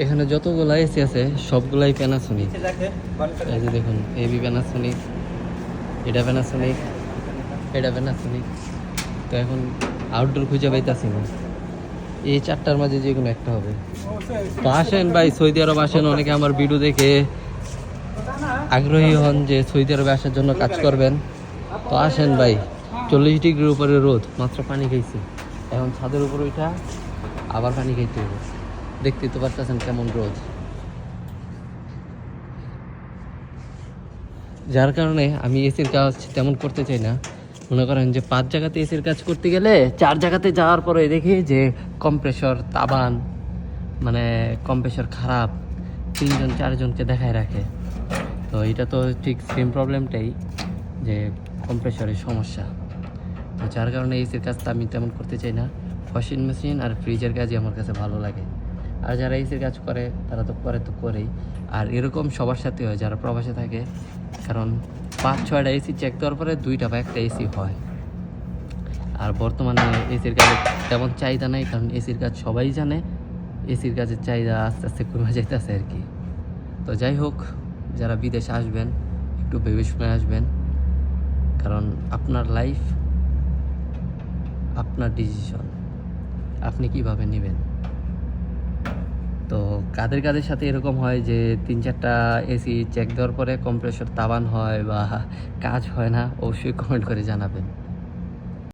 এখানে যতগুলা এসি আছে, সবগুলাই প্যানাসোনিক এই যে দেখুন এবি প্যানাসোনিক এটা প্যানাসোনিক এটা প্যানাসোনিক তো এখন আউটডোর খুঁজে পাইতাছি না। এই চারটার মাঝে যে কোনো একটা হবে। তো আসেন ভাই, সৌদি আরব আসেন, অনেকে আমার ভিডিও দেখে আগ্রহী হন যে সৌদি আরবে আসার জন্য কাজ করবেন। তো আসেন ভাই, চল্লিশ ডিগ্রির উপরে রোদ, মাত্র পানি খাইছি। এখন ছাদের উপর ওইটা আবার পানি খাইতে হবে। দেখতেই তো পারতেছেন কেমন রোদ। যার কারণে আমি এসির কাজ তেমন করতে চাই না। মনে করেন যে পাঁচ জায়গাতে এসির কাজ করতে গেলে চার জায়গাতে যাওয়ার পরে দেখি যে কম্প্রেসর তাবান মানে কম্প্রেসর খারাপ, তিনজন, চারজনকে দেখায় রাখে। তো এটা তো ঠিক সেম প্রবলেমটাই যে কম্প্রেসরের সমস্যা। তো যার কারণে এসির কাজটা আমি তেমন করতে চাই না। ওয়াশিং মেশিন আর ফ্রিজের কাজই আমার কাছে ভালো লাগে। আর যারা এসির কাজ করে, তারা তো করে তো করেই। আর এরকম সবার সাথে হয়, যারা প্রবাসে থাকে। কারণ পাঁচ, ছয়টা এসি চেক দেওয়ার পরে দুইটা বা একটা এসি হয়। আর বর্তমানে এসির কাজে তেমন চাহিদা নেই, কারণ এসির কাজ সবাই জানে। এসির কাজের চাহিদা আস্তে আস্তে কমে যাইতেছে আর কি। তো যাই হোক, যারা বিদেশে আসবেন, একটু ভেবে শুনে আসবেন, কারণ আপনার লাইফ আপনার ডিসিশন আপনি কীভাবে নেবেন? তো কাদের কাদের সাথে এরকম হয় যে তিন চারটা এসি চেক দেওয়ার পরে কম্প্রেসর তাবান হয় বা কাজ হয় না, অবশ্যই কমেন্ট করে জানাবেন।